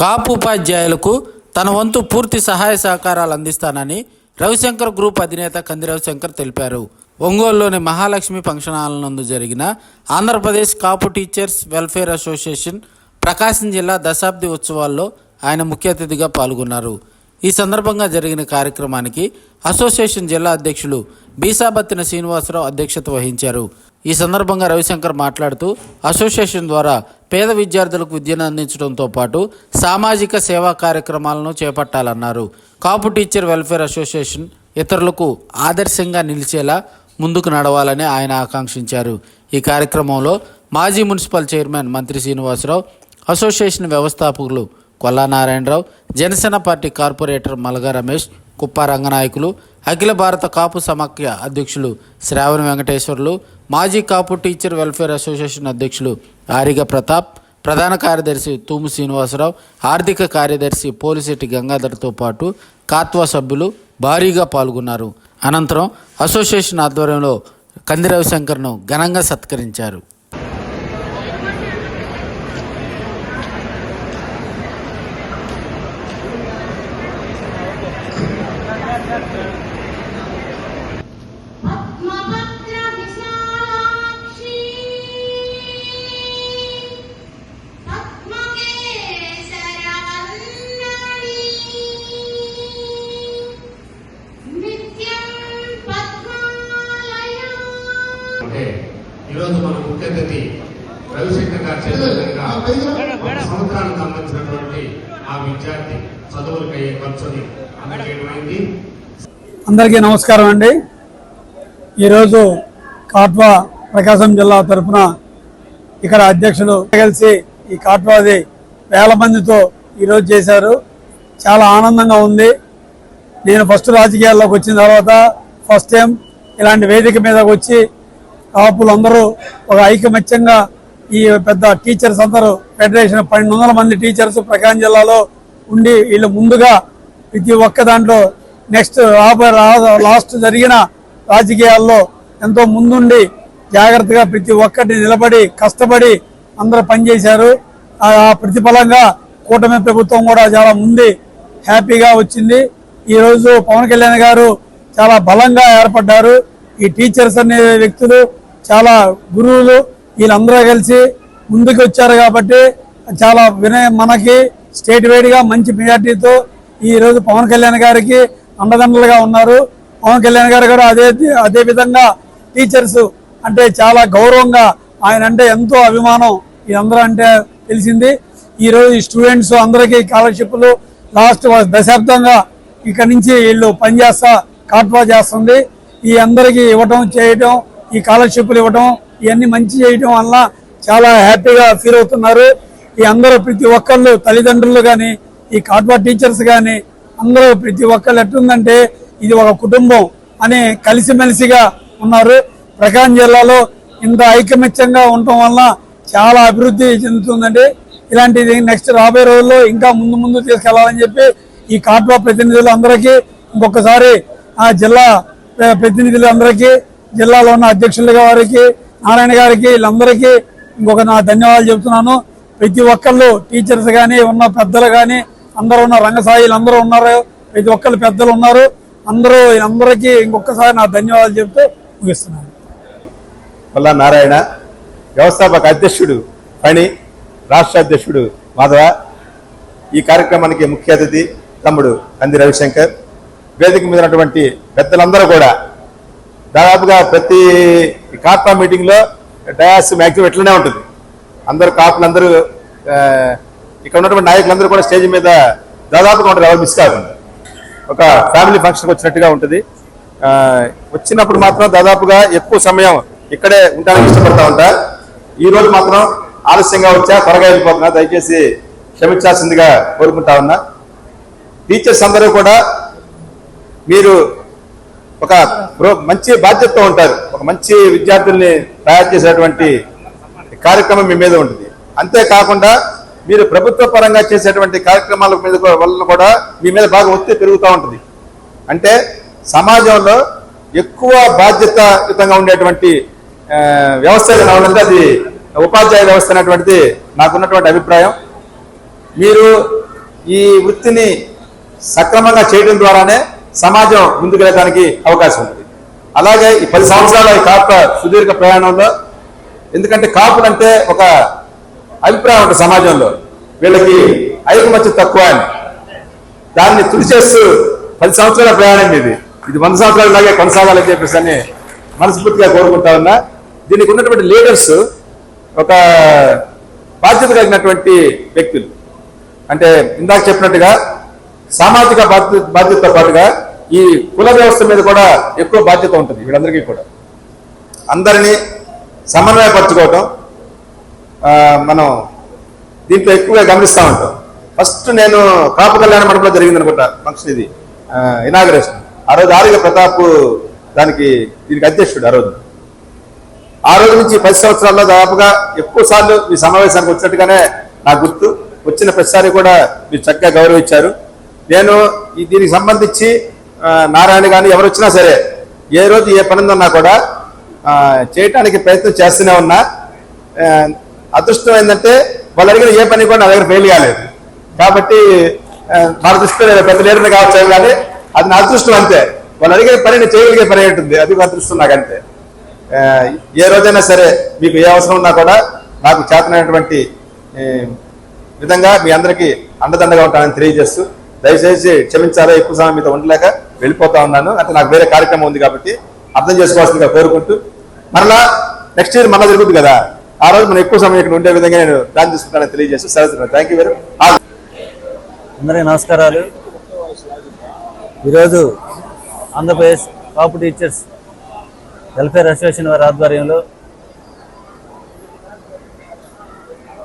కాపు ఉపాధ్యాయులకు తన వంతు పూర్తి సహాయ సహకారాలు అందిస్తానని రవిశంకర్ గ్రూప్ అధినేత కంది రవిశంకర్ తెలిపారు. ఒంగోలులోని మహాలక్ష్మి ఫంక్షన్ హాల్ నందు జరిగిన Andhra Pradesh Kapu teachers welfare association Prakasam జిల్లా దశాబ్ది ఉత్సవాల్లో ఆయన ముఖ్య అతిథిగా పాల్గొన్నారు. ఈ సందర్భంగా జరిగిన కార్యక్రమానికి అసోసియేషన్ జిల్లా అధ్యక్షులు బీసాబత్తిన శ్రీనివాసరావు అధ్యక్షత వహించారు. ఈ సందర్భంగా రవిశంకర్ మాట్లాడుతూ అసోసియేషన్ ద్వారా పేద విద్యార్థులకు విద్యను అందించడంతో పాటు సామాజిక సేవా కార్యక్రమాలను చేపట్టాలన్నారు. కాపు టీచర్ వెల్ఫేర్ అసోసియేషన్ ఇతరులకు ఆదర్శంగా నిలిచేలా ముందుకు నడవాలని ఆయన ఆకాంక్షించారు. ఈ కార్యక్రమంలో మాజీ మున్సిపల్ చైర్మన్ మంత్రి శ్రీనివాసరావు అసోసియేషన్ వ్యవస్థాపకులు కొల్లా నారాయణరావు జనసేన పార్టీ కార్పొరేటర్ మలగా రమేష్ కుప్ప రంగనాయకులు అఖిల భారత కాపు సమాఖ్య అధ్యక్షులు శ్రావణ వెంకటేశ్వర్లు మాజీ కాపు టీచర్ వెల్ఫేర్ అసోసియేషన్ అధ్యక్షులు ఆరిగ ప్రతాప్ ప్రధాన కార్యదర్శి తూము శ్రీనివాసరావు ఆర్థిక కార్యదర్శి పోలిశెట్టి గంగాధర్తో పాటు కాత్వా సభ్యులు భారీగా పాల్గొన్నారు. అనంతరం అసోసియేషన్ ఆధ్వర్యంలో కంది రవిశంకర్ను ఘనంగా సత్కరించారు. అందరికీ నమస్కారం అండి. ఈరోజు కాట్వా ప్రకాశం జిల్లా తరఫున ఇక్కడ అధ్యక్షులు కలిసి ఈ కాట్వాది వేల మందితో ఈరోజు చేశారు. చాలా ఆనందంగా ఉంది. నేను ఫస్ట్ రాజకీయాల్లోకి వచ్చిన తర్వాత ఫస్ట్ టైం ఇలాంటి వేదిక మీదకి వచ్చి కాపులందరూ ఒక ఐకమత్యంగా ఈ పెద్ద టీచర్స్ అందరూ ఫెడరేషన్ పన్నెండు వందల మంది టీచర్స్ ప్రకాశం జిల్లాలో ఉండి వీళ్ళు ముందుగా ప్రతి ఒక్క దాంట్లో నెక్స్ట్ రాబోయే లాస్ట్ జరిగిన రాజకీయాల్లో ఎంతో ముందుండి జాగ్రత్తగా ప్రతి ఒక్కటి నిలబడి కష్టపడి అందరూ పనిచేశారు. ఆ ప్రతిఫలంగా కూటమి ప్రభుత్వం కూడా చాలా ముందు హ్యాపీగా వచ్చింది. ఈరోజు పవన్ కళ్యాణ్ గారు చాలా బలంగా ఏర్పడ్డారు. ఈ టీచర్స్ అనే వ్యక్తులు చాలా గురువులు వీళ్ళందరూ కలిసి ముందుకు వచ్చారు కాబట్టి చాలా వినయ మనకి స్టేట్ వైడ్గా మంచి మెజార్టీతో ఈ రోజు పవన్ కళ్యాణ్ గారికి అండదండలుగా ఉన్నారు. పవన్ కళ్యాణ్ గారు కూడా అదే అదే విధంగా టీచర్స్ అంటే చాలా గౌరవంగా ఆయన అంటే ఎంతో అభిమానం అందరూ అంటే తెలిసింది. ఈరోజు ఈ స్టూడెంట్స్ అందరికీ స్కాలర్షిప్లు లాస్ట్ దశాబ్దంగా ఇక్కడ నుంచి వీళ్ళు పనిచేస్తా కాట్వా చేస్తుంది. ఈ అందరికీ ఇవ్వటం చేయటం ఈ స్కాలర్షిప్లు ఇవ్వటం ఇవన్నీ మంచి చేయటం వల్ల చాలా హ్యాపీగా ఫీల్ అవుతున్నారు. ఈ అందరూ ప్రతి ఒక్కళ్ళు తల్లిదండ్రులు కానీ ఈ కాట్వా టీచర్స్ కానీ అందరూ ప్రతి ఒక్కళ్ళు ఎట్టుందంటే ఇది ఒక కుటుంబం అని కలిసిమెలిసిగా ఉన్నారు. ప్రకాశం జిల్లాలో ఇంత ఐకమత్యంగా ఉండటం వల్ల చాలా అభివృద్ధి చెందుతుందండి. ఇలాంటిది నెక్స్ట్ రాబోయే రోజుల్లో ఇంకా ముందు ముందు తీసుకెళ్ళాలని చెప్పి ఈ కాట్వా ప్రతినిధులు అందరికీ ఇంకొకసారి ఆ జిల్లా ప్రతినిధులు అందరికీ జిల్లాలో ఉన్న అధ్యక్షుల గారికి నారాయణ గారికి వీళ్ళందరికీ ఇంకొక నా ధన్యవాదాలు చెబుతున్నాను. ప్రతి ఒక్కళ్ళు టీచర్స్ కానీ ఉన్న పెద్దలు కానీ అందరూ ఉన్నారు రంగసాయిలు అందరూ ఉన్నారు ప్రతి ఒక్కరు పెద్దలు ఉన్నారు. అందరూ అందరికీ ఇంకొకసారి నా ధన్యవాదాలు చెబుతూ ముగిస్తున్నాను. కొల్లా నారాయణ వ్యవస్థాపక అధ్యక్షుడు పణి రాష్ట్ర అధ్యక్షుడు మాధవ ఈ కార్యక్రమానికి ముఖ్య అతిథి తమ్ముడు కంది రవిశంకర్. వేదిక మీద ఉన్నటువంటి పెద్దలందరూ కూడా దాదాపుగా ప్రతి కార్పా మీటింగ్లో డయాస్ మ్యాక్సిమం ఎట్లనే ఉంటుంది. అందరూ కాపులందరూ ఇక్కడ ఉన్నటువంటి నాయకులందరూ కూడా స్టేజ్ మీద దాదాపుగా ఉంటారు. ఎవరు మిస్ కాకుండా. ఒక ఫ్యామిలీ ఫంక్షన్కి వచ్చినట్టుగా ఉంటుంది. వచ్చినప్పుడు మాత్రం దాదాపుగా ఎక్కువ సమయం ఇక్కడే ఉండడానికి ఇష్టపడతా ఉంటా. ఈరోజు మాత్రం ఆలస్యంగా వచ్చా త్వరగా వెళ్ళిపోతున్నా. దయచేసి క్షమించాల్సిందిగా కోరుకుంటా ఉన్నా. టీచర్స్ అందరూ కూడా మీరు ఒక ప్రో- మంచి బాధ్యతతో ఉంటారు. ఒక మంచి విద్యార్థుల్ని తయారు చేసేటువంటి కార్యక్రమం మీ మీద ఉంటుంది. అంతేకాకుండా మీరు ప్రభుత్వ పరంగా చేసేటువంటి కార్యక్రమాల మీద వల్ల కూడా మీ మీద బాగా ఒత్తిడి పెరుగుతూ ఉంటుంది. అంటే సమాజంలో ఎక్కువ బాధ్యతయుతంగా ఉండేటువంటి వ్యవస్థ అది ఉపాధ్యాయ వ్యవస్థ అనేటువంటిది నాకున్నటువంటి అభిప్రాయం. మీరు ఈ వృత్తిని సక్రమంగా చేయడం ద్వారానే సమాజం ముందుకు వెళ్ళడానికి అవకాశం ఉంది అలాగే ఈ పది సంవత్సరాల ఈ కాపు సుదీర్ఘ ప్రయాణంలో ఎందుకంటే కాపులంటే ఒక అభిప్రాయం ఉంటుంది సమాజంలో. వీళ్ళకి ఐకమత్యం తక్కువ అని. దాన్ని తుడిచేస్తూ పది సంవత్సరాల ప్రయాణం ఇది. ఇది వంద సంవత్సరాల లాగే కొనసాగాలని చెప్పేసి అని మనస్ఫూర్తిగా కోరుకుంటా ఉన్నా. దీనికి ఉన్నటువంటి లీడర్స్ ఒక బాధ్యత కలిగినటువంటి వ్యక్తులు. అంటే ఇందాక చెప్పినట్టుగా సామాజిక బాధ్యత బాధ్యతతో పాటుగా ఈ కుల వ్యవస్థ మీద కూడా ఎక్కువ బాధ్యత ఉంటుంది వీళ్ళందరికీ కూడా. అందరినీ సమన్వయపరచుకోవటం మనం దీంట్లో ఎక్కువగా గమనిస్తూ ఉంటాం. ఫస్ట్ నేను కాపు కళ్యాణ మండపంలో జరిగింది అనుకుంటా ఫంక్షన్ ఇది ఇనాగరేషన్ ఆ రోజు ఆరోగ్య ప్రతాప్ దానికి దీనికి అధ్యక్షుడు ఆ రోజు. ఆ రోజు నుంచి పది సంవత్సరాల్లో దాదాపుగా ఎక్కువ సార్లు మీ సమావేశానికి వచ్చినట్టుగానే నాకు గుర్తు. వచ్చిన ప్రతిసారి కూడా మీరు చక్కగా గౌరవించారు. నేను ఈ దీనికి సంబంధించి నారాయణ కానీ ఎవరు వచ్చినా సరే ఏ రోజు ఏ పని ఉందన్నా కూడా చేయటానికి ప్రయత్నం చేస్తూనే ఉన్నా. అదృష్టం ఏంటంటే వాళ్ళు అడిగిన ఏ పని కూడా నా దగ్గర ఫెయిల్ కాలేదు. కాబట్టి ఆ, మన దృష్టిలో నేను పెద్ద లీడర్ కావచ్చు కానీ అది నా అదృష్టం అంతే. వాళ్ళు అడిగే పని నేను చేయగలిగే పని ఉంటుంది అది అదృష్టం నాకంతే. ఏ రోజైనా సరే మీకు ఏ అవసరం ఉన్నా కూడా నాకు చేతనైనటువంటి విధంగా మీ అందరికీ అండదండగా ఉంటానని తెలియజేస్తూ దయచేసి క్షమించాలా ఎక్కువ సమయం మీతో ఉండలేక వెళ్ళిపోతా ఉన్నాను. అంటే నాకు వేరే కార్యక్రమం ఉంది కాబట్టి అర్థం చేసుకోవాల్సిందిగా కోరుకుంటూ మరలా నెక్స్ట్ ఇయర్ మరలా జరుగుతుంది కదా. ఆ రోజు మనం ఎక్కువ సమయం ఇక్కడ ఉండే విధంగా నేను ప్లాన్ చేసుకుంటానని తెలియజేస్తూ సరే థ్యాంక్ యూ వెరీ అందరికీ నమస్కారాలు. ఈరోజు Andhra Pradesh Kapu teachers welfare association వారి ఆధ్వర్యంలో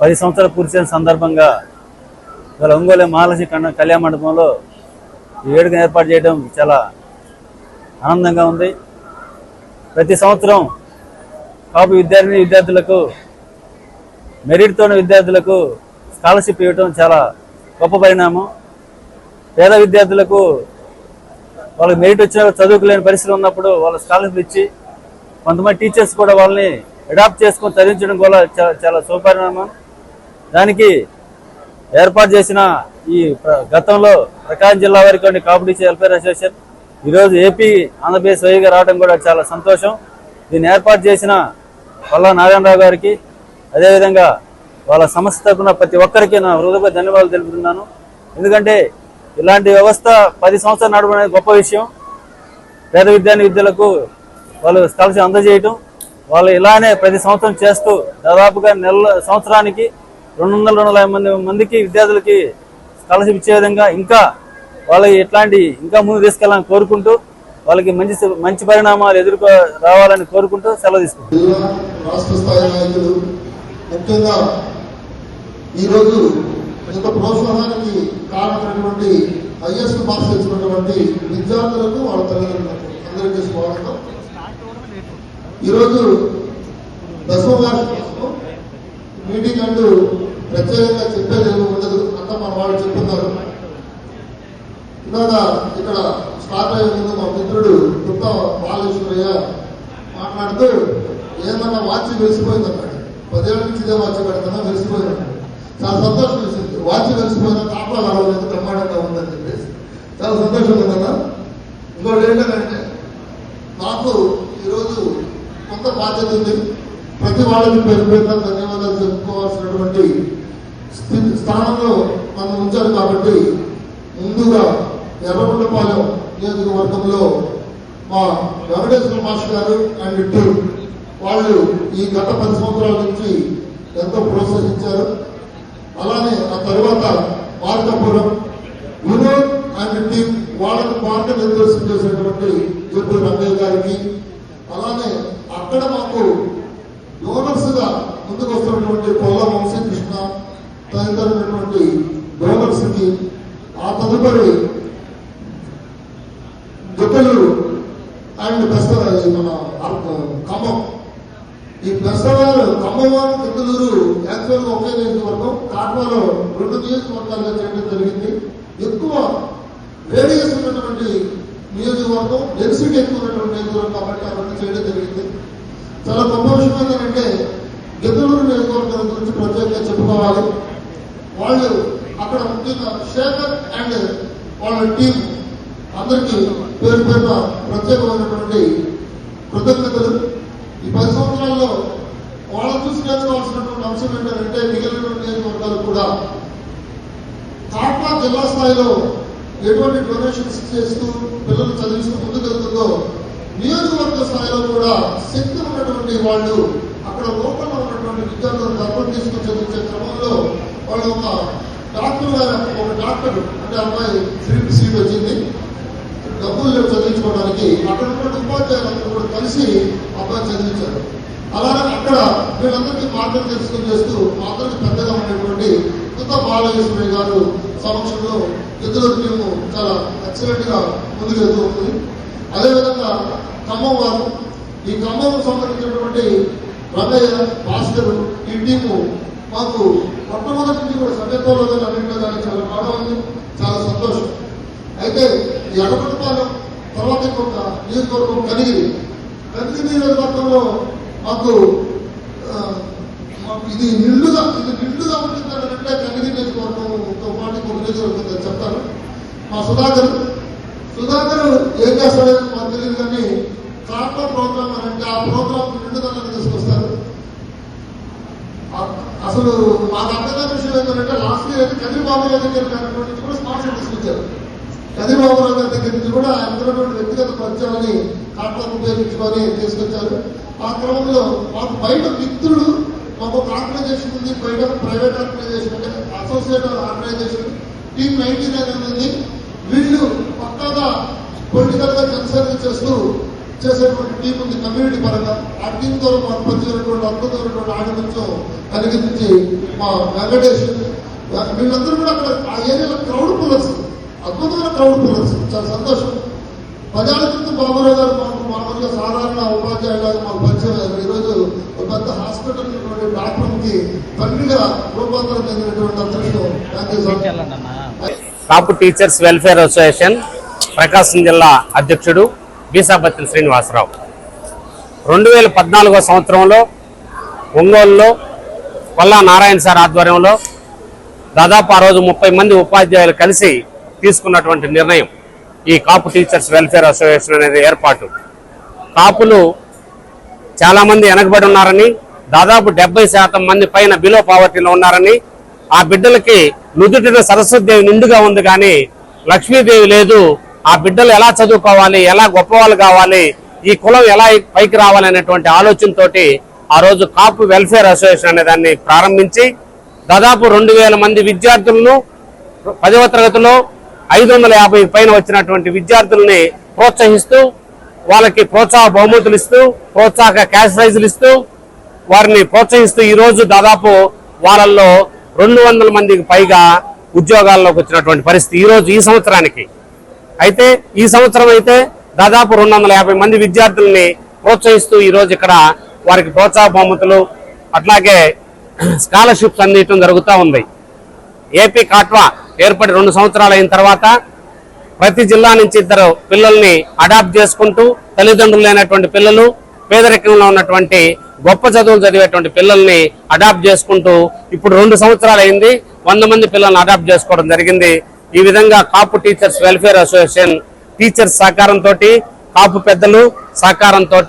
పది సంవత్సరాలు పూర్తి సందర్భంగా ఇవాళ ఒంగోలు మహాలక్ష్మి కన్న కళ్యాణ మండపంలో ఈ వేడుకను ఏర్పాటు చేయడం చాలా ఆనందంగా ఉంది. ప్రతి సంవత్సరం కాపు విద్యార్థిని విద్యార్థులకు మెరిట్తో విద్యార్థులకు స్కాలర్షిప్ ఇవ్వటం చాలా గొప్ప పరిణామం. పేద విద్యార్థులకు వాళ్ళకి మెరిట్ వచ్చిన చదువుకోలేని పరిస్థితి ఉన్నప్పుడు వాళ్ళ స్కాలర్షిప్ ఇచ్చి కొంతమంది టీచర్స్ కూడా వాళ్ళని అడాప్ట్ చేసుకొని చదివించడం కూడా చాలా చాలా శుభపరిణామం. దానికి ఏర్పాటు చేసిన ఈ గతంలో ప్రకాశం జిల్లా వారికి కాపుడిచి వెల్ఫేర్ అసోసియేషన్ ఈరోజు ఏపీ ఆంధ్రప్రదేశ్ వైగా రావడం కూడా చాలా సంతోషం. దీన్ని ఏర్పాటు చేసిన పల్లా నారాయణరావు గారికి అదేవిధంగా వాళ్ళ సంస్థ తరపున ప్రతి ఒక్కరికి నా హృదయ ధన్యవాదాలు తెలుపుతున్నాను. ఎందుకంటే ఇలాంటి వ్యవస్థ పది సంవత్సరాలు నడవడం అనేది గొప్ప విషయం. పేద విద్యాని విద్యలకు వాళ్ళు స్కాలర్షిప్ అందజేయటం వాళ్ళు ఇలానే ప్రతి సంవత్సరం చేస్తూ దాదాపుగా నెల సంవత్సరానికి రెండు వందల రెండు వందల మంది మందికి విద్యార్థులకి స్కాలర్షిప్ ఇచ్చే విధంగా ఇంకా వాళ్ళకి ఇట్లాంటి ఇంకా ముందు తీసుకెళ్ళాలని కోరుకుంటూ వాళ్ళకి మంచి మంచి పరిణామాలు ఎదుర్కో రావాలని కోరుకుంటూ సెలవు తీసుకుంటాం ముఖ్యంగా ఈరోజు ఇంత ప్రోత్సాహానికి కారణమైనటువంటి హైయెస్ట్ మార్క్స్ తెచ్చినటువంటి విద్యార్థులకు వాళ్ళ తల్లిదండ్రులకు అందరికీ స్వాగతం. ఈరోజు దశమ వార్షికోత్సవం. మీటింగ్ అంటూ ప్రత్యేకంగా చెప్పేది ఏమీ ఉండదు అంతా మన వాళ్ళు చెప్తున్నారు. ఇక్కడ స్టార్ట్ అయ్యే ముందు మా మిత్రుడు కొత్త బాలేశ్వరయ్య మాట్లాడుతూ ఏదన్నా వాచ్ వెలిసిపోయింది అన్నాడు పదేళ్ళ నుంచి ఇదే వాచ్ పెడుతున్నా వెలిసిపోయింది చాలా సంతోషం వేసింది. వాచ్ వెలిసిపోయినా కాపలా అరవలేదు బ్రహ్మాండంగా ఉందని చెప్పేసి. చాలా సంతోషం కదా? ఇంకోటి ఏంటంటే నాకు ఈరోజు కొంత బాధ్యత ఉంది. ప్రతి వాళ్ళకి పేరు పేరున ధన్యవాదాలు చెప్పుకోవాల్సినటువంటి స్థితి స్థానంలో మనం ఉంచారు కాబట్టి ముందుగా ఎర్రగొండపాలెం నియోజకవర్గంలో మా వెంకటేశ్వర మాస్టర్ గారు అండ్ టీమ్ వాళ్ళు ఈ గత పది సంవత్సరాల నుంచి ఎంతో ప్రోత్సహించారు. అలానే ఆ తర్వాత మార్కాపురం వినోద్ అండ్ టీమ్ వాళ్ళకు పాట నిర్దేశం చేసినటువంటి జబ్బు రంగయ్య గారికి అలానే అక్కడ మాకు డోనర్స్గా ముందుకు వస్తున్నటువంటి పొల్ల వంశీకృష్ణ తదితరమైనటువంటి డోనర్స్కి ఆ తదుపరి జతలు అండ్ దసరా మన ఖమ్మం ఈ బెస్తవారు ఖమ్మం గిద్దలూరు యాక్చువల్గా ఒకే నియోజకవర్గం కాట్వాలో రెండు నియోజకవర్గాల్లో చేయడం జరిగింది. ఎక్కువ రేడియస్ ఉన్నటువంటి నియోజకవర్గం డెన్సిటీ ఎక్కువ ఉన్నటువంటి నియోజకవర్గం కాబట్టి అవన్నీ చేయడం జరిగింది. చాలా గొప్ప విషయం ఏంటంటే గిద్దలూరు నియోజకవర్గం గురించి ప్రత్యేకంగా చెప్పుకోవాలి. వాళ్ళు అక్కడ ముఖ్యంగా శేఖర్ అండ్ వాళ్ళ టీం అందరికీ పేరు పేరున ప్రత్యేకమైనటువంటి కృతజ్ఞతలు. ఈ పది సంవత్సరాల్లో వాళ్ళని చూసి నేర్చుకోవాల్సినటువంటి అంశం ఏంటంటే మిగిలిన నియోజకవర్గాలు కూడా. కాట్లా జిల్లా స్థాయిలో ఎటువంటి డొనేషన్స్ చేస్తూ పిల్లలు చదివిస్తూ ముందుకెళ్తుందో నియోజకవర్గ స్థాయిలో కూడా శక్తి ఉన్నటువంటి వాళ్ళు అక్కడ లోపల ఉన్నటువంటి విద్యార్థులను తప్పని తీసుకుని చదివించే క్రమంలో వాళ్ళు ఒక డాక్టర్ గారు ఒక డాక్టర్ అంటే అమ్మాయి సీట్ సీట్ వచ్చింది. డబ్బులు లేవు చదివించుకోవడానికి. అక్కడ ఉన్న ఉపాధ్యాయులందరూ కూడా కలిసి అబ్బాయి చదివించారు. అలాగే అక్కడ వీళ్ళందరికీ మార్గదర్శకం చేస్తూ మా పెద్దగా ఉన్నటువంటి కొత్త బాలయేశ్వరి గారు సమక్షంలో ఇద్దరు మేము చాలా ఎక్సలెంట్గా ముందుకు వెళ్తూ ఉంటుంది అదేవిధంగా ఖమ్మం వారు ఈ ఖమ్మం సంబంధించినటువంటి రమయ్య భాస్కర్ ఈ టీము మాకు మొట్టమొదటి నుంచి కూడా సభ్యత్వంలో కానీ అన్నింటిలో చాలా బాగా ఉంది. చాలా సంతోషం. అయితే ఈ అడపటిపాలెం తర్వాత ఇంకొక నియోజకవర్గం కనిగిరి. కనిగిరి నియోజకవర్గంలో మాకు మాకు ఇది నిండుగా ఇది నిండుగా ఉంటుందంటే కనిగిరి నియోజకవర్గంతో పాటు కొన్ని నియోజకవర్గం నేను చెప్తాను మా సుధాకర్ సుధాకర్ ఏం చేస్తాడో మాకు తెలియదు కానీ కాట్ల ప్రోగ్రామ్ అని అంటే ఆ ప్రోగ్రామ్ నిండుదలని తీసుకొస్తారు. అసలు మాకు అర్థమైన విషయం ఏంటంటే లాస్ట్ ఇయర్ అయితే కదిరి బాబు దగ్గర కూడా స్పాన్సర్ తీసుకొచ్చారు. కదిరి బాబురావు గారి దగ్గర నుంచి కూడా ఆయన వ్యక్తిగత పరిచయాన్ని కాట్లకు ఉపయోగించుకొని తీసుకొచ్చారు. ఆ క్రమంలో మాకు బయట మిత్రుడు మాకు ఒక ఆర్గనైజేషన్ ఉంది బయట ప్రైవేట్ ఆర్గనైజేషన్ అంటే associate organisation team ninety nine ఉంది. వీళ్ళు పక్కాగా పొలిటికల్గా కన్సర్న్ చేస్తూ చేసేటువంటి టీం ఉంది కమ్యూనిటీ పరంగా. ఆ టీం ద్వారా మాకు పంచినటువంటి అద్భుతమైనటువంటి ఆడిపించం కలిగించి మా వెంకటేష్ వీళ్ళందరూ కూడా అక్కడ ఆ ఏరియాలో క్రౌడ్ పుల్లర్స్ అద్భుతమైన క్రౌడ్ ప్రదర్శన చాలా సంతోషం. పదేళ్ళ క్రితం బాబురావు గారు మాకు మామూలుగా సాధారణ ఉపాధ్యాయులాగా మాకు పరిచయం అయ్యారు ఈరోజు ఒక పెద్ద హాస్పిటల్ ఉన్నటువంటి డాక్టర్కి తండ్రిగా రూపాంతరం చెందినటువంటి అదృష్టం Kapu teachers welfare association Prakasam జిల్లా అధ్యక్షుడు బీసాపత్రి శ్రీనివాసరావు. రెండు వేల పద్నాలుగో సంవత్సరంలో ఒంగోలులో కొల్లా నారాయణ సార్ ఆధ్వర్యంలో దాదాపు ఆ రోజు ముప్పై మంది ఉపాధ్యాయులు కలిసి తీసుకున్నటువంటి నిర్ణయం ఈ కాపు టీచర్స్ వెల్ఫేర్ అసోసియేషన్ అనేది ఏర్పాటు. కాపులు చాలామంది వెనకబడి ఉన్నారని దాదాపు డెబ్బై శాతం మంది పైన బిలో పావర్టీలో ఉన్నారని ఆ బిడ్డలకి నుదుటిన సరస్వతిదేవి నిండుగా ఉంది కానీ లక్ష్మీదేవి లేదు. ఆ బిడ్డలు ఎలా చదువుకోవాలి ఎలా గొప్పవాళ్ళు కావాలి ఈ కులం ఎలా పైకి రావాలి అనేటువంటి ఆలోచనతోటి ఆ రోజు కాపు వెల్ఫేర్ అసోసియేషన్ అనే దాన్ని ప్రారంభించి దాదాపు రెండు వేల మంది విద్యార్థులను పదవ తరగతిలో ఐదు వందల యాభై పైన వచ్చినటువంటి విద్యార్థుల్ని ప్రోత్సహిస్తూ వాళ్ళకి ప్రోత్సాహ బహుమతులు ఇస్తూ ప్రోత్సాహక క్యాష్ ప్రైజులు ఇస్తూ వారిని ప్రోత్సహిస్తూ ఈరోజు దాదాపు వాళ్ళల్లో రెండు వందల మందికి పైగా ఉద్యోగాల్లోకి వచ్చినటువంటి పరిస్థితి ఈ రోజు ఈ సంవత్సరానికి. అయితే ఈ సంవత్సరం అయితే దాదాపు రెండు వందల యాభై మంది విద్యార్థుల్ని ప్రోత్సహిస్తూ ఈ రోజు ఇక్కడ వారికి ప్రోత్సాహ బహుమతులు అట్లాగే స్కాలర్షిప్స్ అందించడం జరుగుతూ ఉంది. ఏపీ కాట్వా ఏర్పడి రెండు సంవత్సరాలు అయిన తర్వాత ప్రతి జిల్లా నుంచి ఇద్దరు పిల్లల్ని అడాప్ట్ చేసుకుంటూ తల్లిదండ్రులు లేనటువంటి పిల్లలు పేదరికంలో ఉన్నటువంటి గొప్ప చదువులు చదివేటువంటి పిల్లల్ని అడాప్ట్ చేసుకుంటూ ఇప్పుడు రెండు సంవత్సరాలు అయింది. వంద మంది పిల్లల్ని అడాప్ట్ చేసుకోవడం జరిగింది. ఈ విధంగా Kapu teachers welfare association teachers సహకారంతో కాపు పెద్దలు సహకారంతో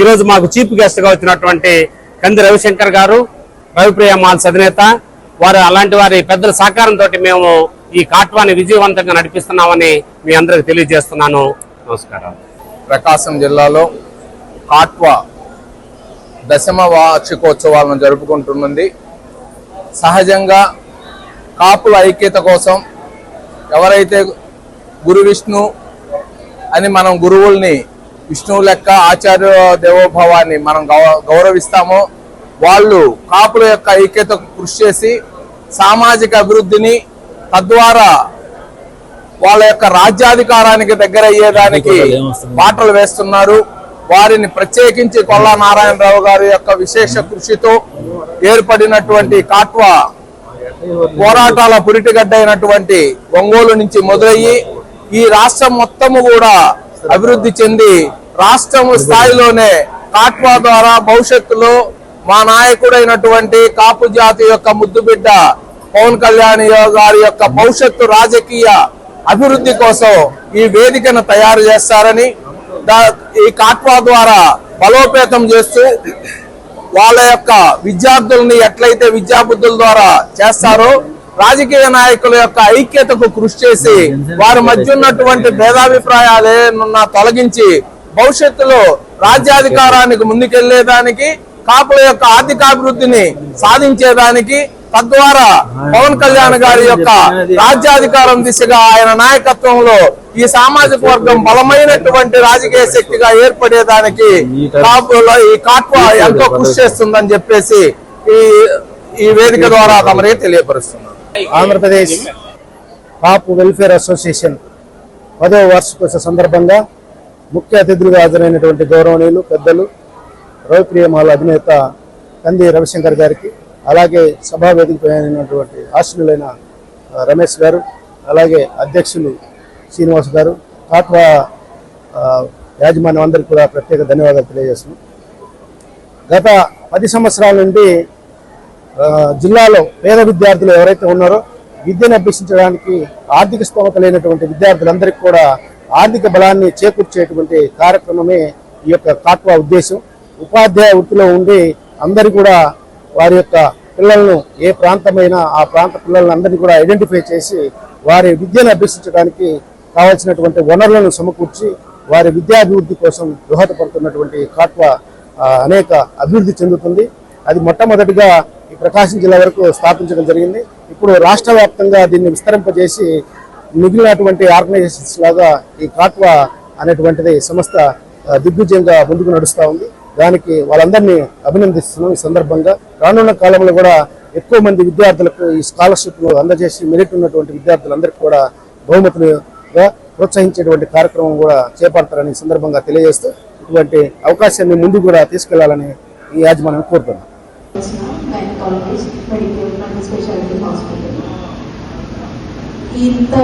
ఈరోజు మాకు చీఫ్ గెస్ట్గా వచ్చినటువంటి కంది రవిశంకర్ గారు రవిప్రియ మాల్స్ అధినేత వారు అలాంటి వారి పెద్దల సహకారంతో మేము ఈ కాట్వాని విజయవంతంగా నడిపిస్తున్నామని మీ అందరికి తెలియజేస్తున్నాను. నమస్కారం. ప్రకాశం జిల్లాలో కాట్వా దశమ వార్షికోత్సవాలను జరుపుకుంటున్నది సహజంగా కాపుల ఐక్యత కోసం ఎవరైతే గురు విష్ణు అని మనం గురువుల్ని విష్ణువు లెక్క ఆచార్య దేవోభవాన్ని మనం గౌరవిస్తామో వాళ్ళు కాపుల యొక్క ఐక్యతకు కృషి చేసి సామాజిక అభివృద్ధిని తద్వారా వాళ్ళ యొక్క రాజ్యాధికారానికి దగ్గర అయ్యేదానికి బాటలు వేస్తున్నారు. వారిని ప్రత్యేకించి కొల్లా నారాయణరావు గారి యొక్క విశేష కృషితో ఏర్పడినటువంటి కాట్వా పోరాటాల పురిటిగడ్డ అయినటువంటి ఒంగోలు నుంచి మొదలయ్యి ఈ రాష్ట్రం మొత్తము కూడా అభివృద్ధి చెంది రాష్ట్రం స్థాయిలోనే కాట్వా ద్వారా భవిష్యత్తులో మా నాయకుడైనటువంటి కాపు జాతి యొక్క ముద్దుబిడ్డ పవన్ కళ్యాణ్ గారి యొక్క భవిష్యత్తు రాజకీయ అభివృద్ధి కోసం ఈ వేదికను తయారు చేస్తారని ఈ కాట్వా ద్వారా బలోపేతం చేస్తూ వాళ్ళ యొక్క విద్యార్థుల్ని ఎట్లయితే విద్యాబుద్ధుల ద్వారా చేస్తారో రాజకీయ నాయకుల యొక్క ఐక్యతకు కృషి చేసి వారి మధ్య ఉన్నటువంటి భేదాభిప్రాయాలు ఏమన్నా తొలగించి భవిష్యత్తులో రాజ్యాధికారానికి ముందుకెళ్ళేదానికి కాపుల యొక్క ఆర్థికాభివృద్ధిని సాధించేదానికి తద్వారా పవన్ కళ్యాణ్ గారి యొక్క రాజ్యాధికారం దిశగా ఆయన నాయకత్వంలో ఈ సామాజిక వర్గం బలమైనటువంటి రాజకీయ శక్తిగా ఏర్పడేదానికి ఈ కాట్వా ఎంతో కృషి చేస్తుందని చెప్పేసి ఈ ఈ వేదిక ద్వారా తమరే తెలియపరుస్తున్నారు. ఆంధ్రప్రదేశ్ కాపు వెల్ఫేర్ అసోసియేషన్ పదవ వార్షికోత్సవ సందర్భంగా ముఖ్య అతిథులుగా హాజరైనటువంటి గౌరవనీయులు పెద్దలు రవిప్రియమాల అధినేత కంది రవిశంకర్ గారికి అలాగే సభా వేదికపై అయినటువంటి ఆశ్రులైన రమేష్ గారు అలాగే అధ్యక్షులు శ్రీనివాస్ గారు కాట్వా యాజమాన్యం అందరికీ కూడా ప్రత్యేక ధన్యవాదాలు తెలియజేస్తున్నాం. గత పది సంవత్సరాల నుండి జిల్లాలో పేద విద్యార్థులు ఎవరైతే ఉన్నారో విద్యను అభ్యసించడానికి ఆర్థిక స్తోమత లేనటువంటి విద్యార్థులందరికీ కూడా ఆర్థిక బలాన్ని చేకూర్చేటువంటి కార్యక్రమమే ఈ యొక్క కాట్వా ఉద్దేశం. ఉపాధ్యాయ వృత్తిలో ఉండి అందరూ కూడా వారి యొక్క పిల్లలను ఏ ప్రాంతమైనా ఆ ప్రాంత పిల్లలందరినీ కూడా ఐడెంటిఫై చేసి వారి విద్యను అభ్యసించడానికి కావాల్సినటువంటి వనరులను సమకూర్చి వారి విద్యాభివృద్ధి కోసం దోహదపడుతున్నటువంటి కాట్వ అనేక అభివృద్ధి చెందుతుంది. అది మొట్టమొదటిగా ఈ ప్రకాశం జిల్లా వరకు స్థాపించడం జరిగింది. ఇప్పుడు రాష్ట్ర వ్యాప్తంగా దీన్ని విస్తరింపజేసి మిగిలినటువంటి ఆర్గనైజేషన్స్ లాగా ఈ కాట్వా అనేటువంటిది సంస్థ దిగ్విజయంగా ముందుకు నడుస్తూ ఉంది. దానికి వాళ్ళందరినీ అభినందిస్తున్నాం ఈ సందర్భంగా. రానున్న కాలంలో కూడా ఎక్కువ మంది విద్యార్థులకు ఈ స్కాలర్షిప్లు అందజేసి మెరిట్ ఉన్నటువంటి విద్యార్థులందరికీ కూడా బహుమతులుగా ప్రోత్సహించేటువంటి కార్యక్రమం కూడా చేపడతారని ఈ సందర్భంగా తెలియజేస్తూ ఇటువంటి అవకాశాన్ని ముందు కూడా తీసుకెళ్ళాలని ఈ యాజమాన్యం కోరుతున్నాం. ఇంత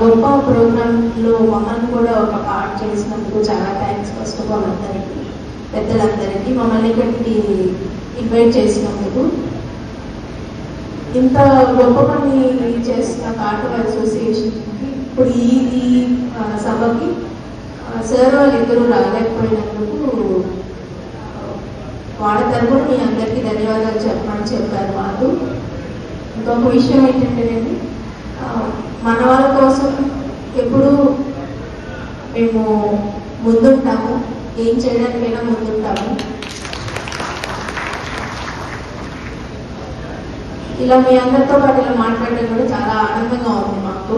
గొప్ప ప్రోగ్రాంలో మమ్మల్ని కూడా ఒక పార్ట్ చేసినందుకు చాలా థ్యాంక్స్ ఫస్ట్ ఆఫ్ ఆల్ అందరికీ. పెద్దలందరికీ మమ్మల్ని ఇక్కడికి ఇన్వైట్ చేసినందుకు. ఇంత గొప్ప పని చేసిన కార్టూన్ అసోసియేషన్కి ఇప్పుడు ఈ ఈ సభకి సార్ వాళ్ళు ఇద్దరు రాలేకపోయినందుకు వాళ్ళ తరపున మీ అందరికీ ధన్యవాదాలు చెప్పమని చెప్పారు మాకు. ఇంకొక విషయం ఏంటంటేనండి ఆ, మన వాళ్ళ కోసం ఎప్పుడూ మేము ముందుంటాము. ఏం చేయడానికైనా ముందుంటాము. ఇలా మీ అందరితో పాటు ఇలా మాట్లాడడం కూడా చాలా ఆనందంగా ఉంది మాకు.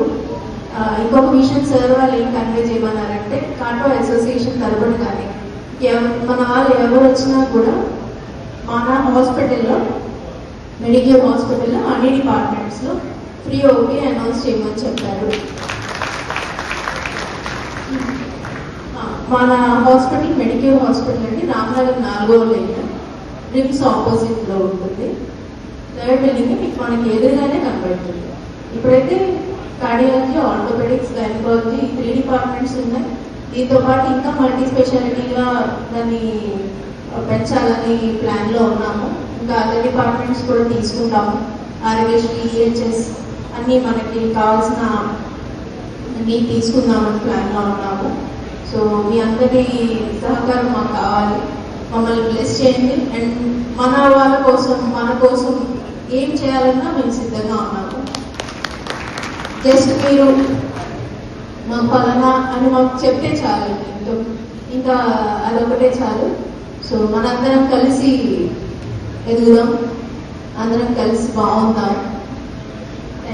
ఇంకొక విషయం సార్ వాళ్ళు ఏం కన్వే చేయమన్నారంటే కాటో అసోసియేషన్ తరపున కానీ మన వాళ్ళు ఎవరు వచ్చినా కూడా మన హాస్పిటల్లో మెడికేర్ హాస్పిటల్లో అన్ని డిపార్ట్మెంట్స్లో ఫ్రీ ఓపీ అనౌన్స్ చేయమని చెప్పారు ఆ, మన హాస్పిటల్ మెడికేర్ హాస్పిటల్ అండి రామ్నగర్ నాలుగో లైన్. రిమ్స్ ఆపోజిట్లో ఉంటుంది. థర్డ్ బిల్డింగ్ మీకు మనకి ఎదురుగానే కనబడుతుంది. ఇప్పుడైతే కార్డియాలజీ ఆర్థోపెడిక్స్ గైనకాలజీ ఈ త్రీ డిపార్ట్మెంట్స్ ఉన్నాయి. దీంతో పాటు ఇంకా మల్టీ స్పెషాలిటీగా దాన్ని పెంచాలని ప్లాన్లో ఉన్నాము. ఇంకా అదర్ డిపార్ట్మెంట్స్ కూడా తీసుకుంటాము. ఆరోగ్యశ్రీ ఈహెచ్ఎస్ అన్నీ మనకి కావాల్సిన అన్నీ తీసుకుందామని ప్లాన్లో ఉన్నాము. సో మీ అందరి సహకారం మాకు కావాలి. మమ్మల్ని బ్లెస్ చేయండి. అండ్ మన వాళ్ళ కోసం మన కోసం ఏం చేయాలన్నా మేము సిద్ధంగా ఉన్నాము. జస్ట్ మీరు మా పలానా అని మాకు చెప్తే చాలు. ఇంకా ఇంకా అదొకటే చాలు. సో మనందరం కలిసి ఎదుగుదాం. అందరం కలిసి బాగుందాం.